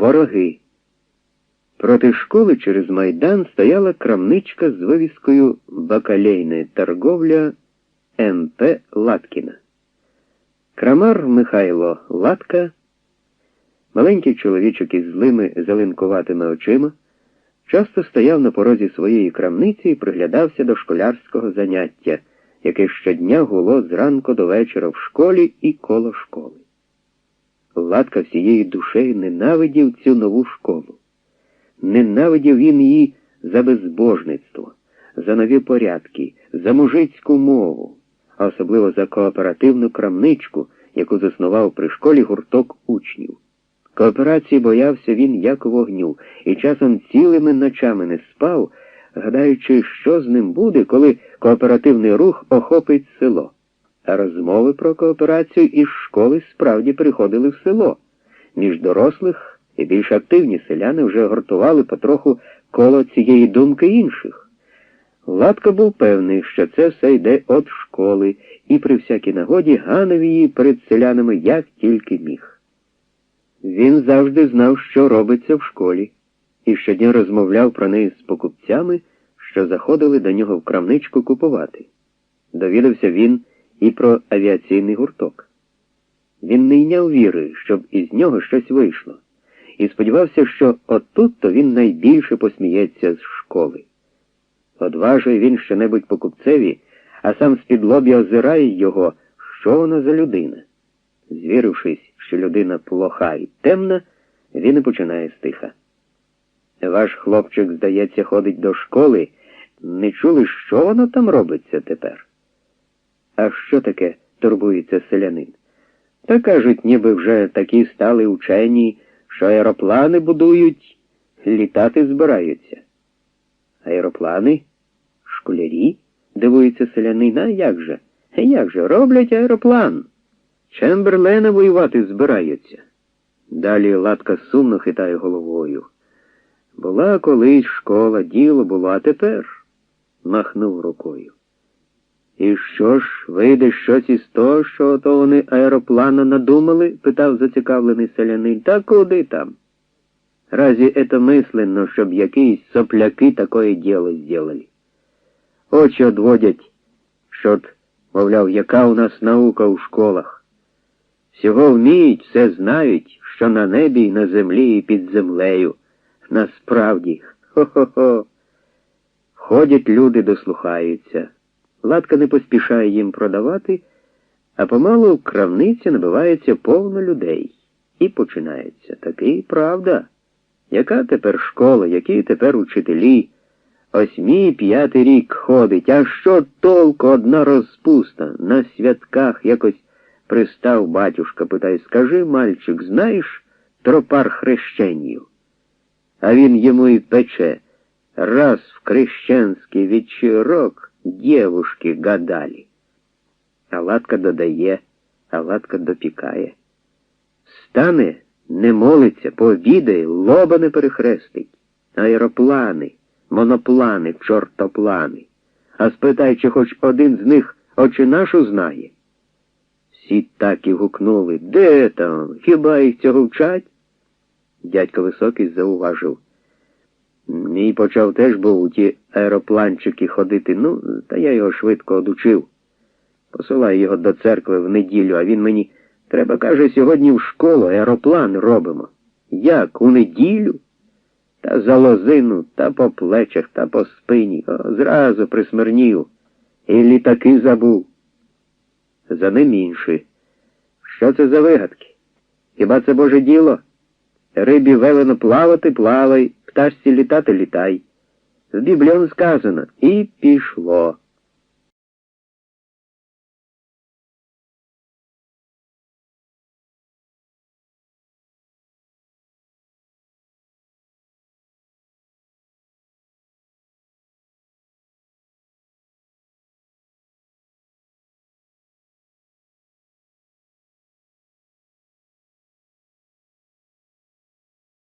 Вороги. Проти школи через майдан стояла крамничка з вивіскою Бакалейна торговля МП Латкіна. Крамар Михайло Латка, маленький чоловічок із злими зеленкуватими очима, часто стояв на порозі своєї крамниці і приглядався до школярського заняття, яке щодня гуло зранку до вечора в школі і коло школи. Латка всією душею ненавидів цю нову школу. Ненавидів він її за безбожництво, за нові порядки, за мужицьку мову, а особливо за кооперативну крамничку, яку заснував при школі гурток учнів. Кооперації боявся він як вогню, і часом цілими ночами не спав, гадаючи, що з ним буде, коли кооперативний рух охопить село. А розмови про кооперацію із школи справді приходили в село. Між дорослих і більш активні селяни вже гуртували потроху коло цієї думки інших. Латко був певний, що це все йде від школи, і при всякій нагоді ганив її перед селянами як тільки міг. Він завжди знав, що робиться в школі, і щодня розмовляв про неї з покупцями, що заходили до нього в крамничку купувати. Довідався він і про авіаційний гурток. Він не йняв віри, щоб із нього щось вийшло, і сподівався, що отут-то він найбільше посміється з школи. Одважує він що-небудь покупцеві, а сам з-під лобі озирає його, що вона за людина. Звірившись, що людина плоха і темна, він і починає стиха. Ваш хлопчик, здається, ходить до школи. Не чули, що воно там робиться тепер? А що таке турбується селянин? Та кажуть, ніби вже такі стали учені, що аероплани будують, літати збираються. Аероплани? Школярі? дивується селянин, а як же? Як же? Роблять аероплан. Чемберлена воювати збираються. Далі Латка сумно хитає головою. Була колись школа, діло було, а тепер махнув рукою. І що ж, вийде щось із того, що то вони аероплана надумали? питав зацікавлений селянин. Та куди там? Разве это мисленно, щоб якісь сопляки такое діло зробили? Очі одводять, що, от, мовляв, яка у нас наука у школах. Всього вміють, все знають, що на небі і на землі і під землею. Насправді, хо-хо-хо. Ходять люди, дослухаються. Латка не поспішає їм продавати, а помалу в крамниці набивається повно людей. І починається. Таки правда. Яка тепер школа, які тепер учителі? Ось мій п'ятий рік ходить, а що толку одна розпуста? На святках якось пристав батюшка, питає, скажи, мальчик, знаєш тропар хрещенів? А він йому і пече. Раз в крещенський вечірок дівушки гадали. А Латка додає, а Латка допікає. Стане, не молиться, пообідає, лоба не перехрестить. Аероплани, моноплани, чортоплани. А спитай, чи хоч один з них очі нашу знає. Всі так і гукнули. Де там? Хіба їх цього вчать? Дядько Високий зауважив. Мій почав теж був у ті аеропланчики ходити, ну, та я його швидко одучив. Посилаю його до церкви в неділю, а він мені, треба, каже, сьогодні в школу аероплан робимо. Як, у неділю? Та за лозину, та по плечах, та по спині. О, зразу присмирнів. І літаки забув. За ним інші. Що це за вигадки? Хіба це Боже діло? Рибі велено плавати, плавай, пташці літати літай. В бібліон сказано і пішло.